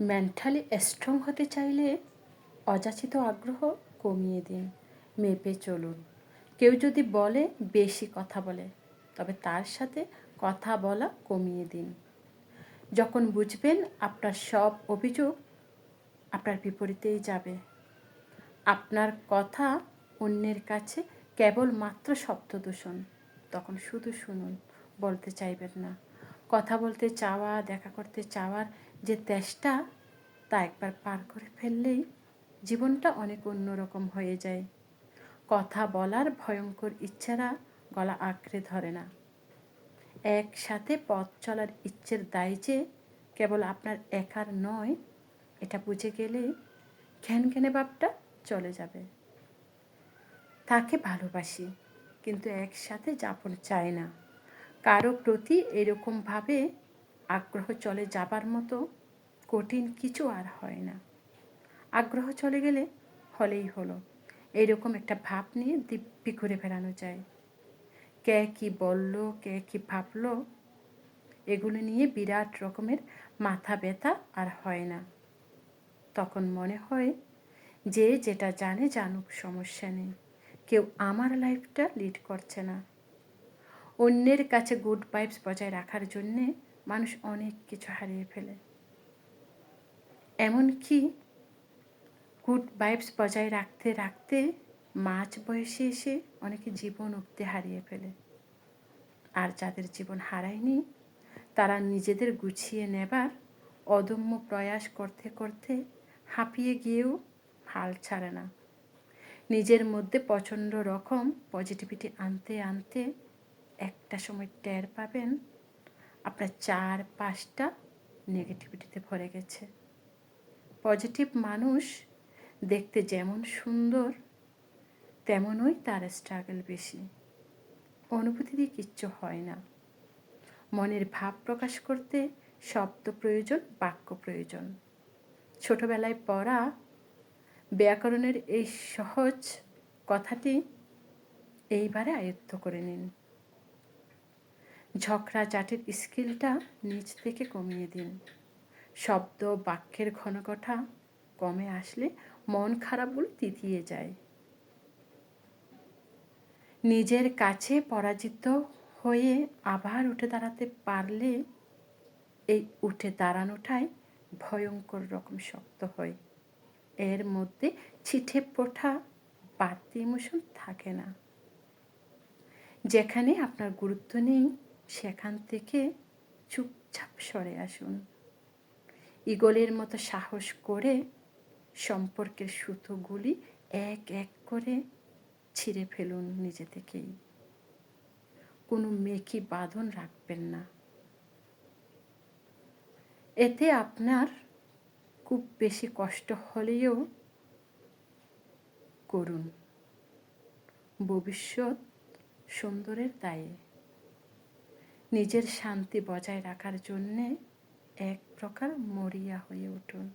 Mentally strong হতে চাইলে অযাচিত আগ্রহ কমিয়ে দিন, মেপে চলুন। কেউ যদি বলে, বেশি কথা বলে, তবে তার সাথে কথা বলা কমিয়ে দিন। যখন বুঝবেন আপনার সব অভিযোগ আপনার বিপরীতেই যাবে। আপনার কথা অন্যের কাছে কেবলমাত্র শব্দ দূষণ। তখন শুধু শুনুন, বলতে চাইবেন না। কথা বলতে চাওয়া, দেখা করতে চাওয়ার যে তেষ্টা তা একবার পার করে ফেললেই জীবনটা অনেক অন্যরকম হয়ে যায়। কথা বলার ভয়ঙ্কর ইচ্ছারা গলা আঁকড়ে ধরে না। একসাথে পথ চলার ইচ্ছের দায় যে কেবল আপনার একার নয়, এটা বুঝে গেলে ঘ্যান ঘ্যানে ভাবটা চলে যাবে। তাকে ভালোবাসি, কিন্তু একসাথে যাপন চায় না। কারও প্রতি এরকমভাবে আগ্রহ চলে যাবার মতো কঠিন কিছু আর হয় না। আগ্রহ চলে গেলে হলেই হলো। এইরকম একটা ভাব নিয়ে দিব্যি ঘুরে বেড়ানো যায়। কে কি বলল, কে কি ভাবল, এগুলো নিয়ে বিরাট রকমের মাথা ব্যথা আর হয় না। তখন মনে হয়, যে যেটা জানে জানুক, সমস্যা নেই। কেউ আমার লাইফটা লিড করছে না। অন্যের কাছে গুড ভাইবস বজায় রাখার জন্যে মানুষ অনেক কিছু হারিয়ে ফেলে। এমনকি গুড ভাইবস বজায় রাখতে রাখতে মাঝ বয়সে এসে অনেকে জীবন উঠতে হারিয়ে ফেলে। আর যাদের জীবন হারায়নি, তারা নিজেদের গুছিয়ে নেবার অদম্য প্রয়াস করতে করতে হাঁপিয়ে গিয়েও হাল ছাড়ে না। নিজের মধ্যে প্রচণ্ড রকম পজিটিভিটি আনতে আনতে একটা সময় টের পাবেন আপনার চার পাঁচটা নেগেটিভিটিতে ভরে গেছে। পজিটিভ মানুষ দেখতে যেমন সুন্দর, তেমনই তার স্ট্রাগল বেশি। অনুভূতি দিয়ে কিচ্ছু হয় না। মনের ভাব প্রকাশ করতে শব্দ প্রয়োজন, বাক্য প্রয়োজন। ছোটবেলায় পড়া ব্যাকরণের এই সহজ কথাটি এইবারে আয়ত্ত করে নিন। ঝকড়া চাটের স্কিলটা নিচ থেকে কমিয়ে দিন। শব্দ, বাক্যের ঘনকথা কমে আসলে মন খারাপ বলে তিতিয়ে যায়। নিজের কাছে পরাজিত হয়ে আবার উঠে দাঁড়াতে পারলে এই উঠে দাঁড়ানোটাই ভয়ঙ্কর রকম শক্ত হয়। এর মধ্যে ছিটে পোঠা বাড়তি ইমোশন থাকে না। যেখানে আপনার গুরুত্ব নেই সেখান থেকে চুপচাপ সরে আসুন। ইগলের মতো সাহস করে সম্পর্কের সুতোগুলি এক এক করে ছিঁড়ে ফেলুন নিজে থেকেই। কোনো মেকি বাঁধন রাখবেন না। এতে আপনার খুব বেশি কষ্ট হলেও করুন। ভবিষ্যৎ সুন্দরের দায়ে। নিজের শান্তি বজায় রাখার জন্যে এক প্রকার মরিয়া হয়ে উঠুন।